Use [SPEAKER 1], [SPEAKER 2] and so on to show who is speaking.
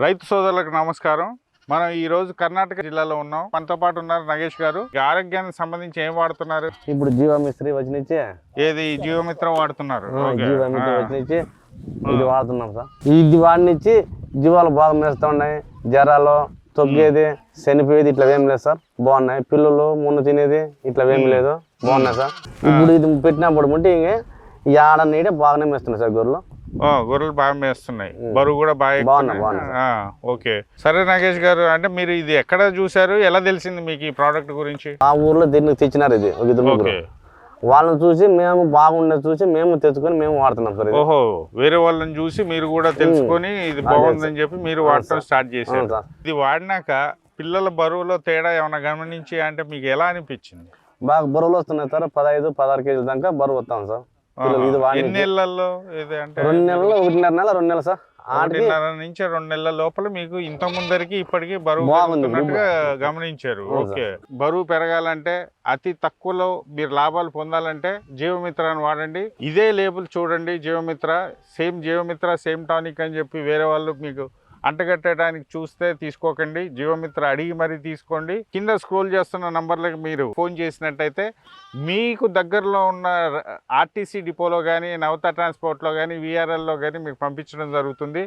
[SPEAKER 1] రైతు సోదరులకు నమస్కారం. మనం ఈ రోజు కర్ణాటక జిల్లాలో ఉన్నాం. మనతో పాటు ఉన్నారు నగేష్ గారు. ఆరోగ్యానికి సంబంధించి ఏం వాడుతున్నారు?
[SPEAKER 2] ఇప్పుడు జీవామిస్త్రి వచ్చినిచ్చి
[SPEAKER 1] ఏది? జీవమిత్రం వాడుతున్నారు.
[SPEAKER 2] వచ్చినిచ్చి ఇది వాడుతున్నాం సార్. ఇది వాడినిచ్చి జీవాలు బాగా మేస్తా ఉన్నాయి. జ్వరాలు తొగ్గేది చనిపోయేది ఇట్లా ఏం లేదు సార్. బాగున్నాయి. పిల్లలు మున్న తినేది ఇట్లా ఏం లేదు. బాగున్నాయి సార్. ఇప్పుడు ఇది పెట్టినప్పుడు ఉంటే ఇంకే ఈ ఆడ నీడే బాగానే మేస్తున్నాయి సార్ గొర్రెలు.
[SPEAKER 1] గొర్రెలు బాగా మేస్తున్నాయి. బరువు కూడా బాగా ఓకే. సరే నాగేష్ గారు అంటే మీరు ఇది ఎక్కడ చూసారు ఎలా తెలిసింది మీకు ఈ ప్రోడక్ట్ గురించి?
[SPEAKER 2] ఆ ఊర్లో దీనికి తెచ్చినారు ఇది వాళ్ళని చూసి మేము బాగుండేది చూసి మేము తెచ్చుకొని మేము వాడుతున్నాం సార్ ఇది.
[SPEAKER 1] ఓహో వేరే వాళ్ళని చూసి మీరు కూడా తెలుసుకొని ఇది బాగుందని చెప్పి మీరు వాడటం స్టార్ట్ చేశారు. ఇది వాడినాక పిల్లల బరువులో తేడా ఏమైనా గమనించి అంటే మీకు ఎలా అనిపించింది?
[SPEAKER 2] బాగా బరువులు వస్తున్నాయి సార్ పదహైదు పదహారు కేజీల దాకా బరువు వస్తాం సార్. ఇది
[SPEAKER 1] ఎన్ని నెలల్లో ఇది అంటే
[SPEAKER 2] రెండు నెలలు ఒకటిన్నర నెల రెండు నెలలు సార్. ఆడికి
[SPEAKER 1] ఒకటిన్నర నుంచి రెండు నెలల లోపల మీకు ఇంత ముందరికి ఇప్పటికి బరువు
[SPEAKER 2] బాగుంది,
[SPEAKER 1] పెరుగుతున్నట్టుగా గమనించారు. ఓకే. బరువు పెరగాలంటే అతి తక్కువలో మీరు లాభాలు పొందాలంటే జీవమిత్రాన్ని వాడండి. ఇదే లేబుల్ చూడండి Jeevamitra. Same Jeevamitra same tonic అని చెప్పి వేరే వాళ్ళు మీకు అంటగట్టడానికి చూస్తే తీసుకోకండి. జీవమిత్ర అడిగి మరీ తీసుకోండి. కింద స్క్రోల్ చేస్తున్న నంబర్లకు మీరు ఫోన్ చేసినట్టయితే మీకు దగ్గరలో ఉన్న ఆర్టీసీ డిపోలో కానీ నవత ట్రాన్స్పోర్ట్లో కానీ విఆర్ఎల్లో కానీ మీకు పంపించడం జరుగుతుంది.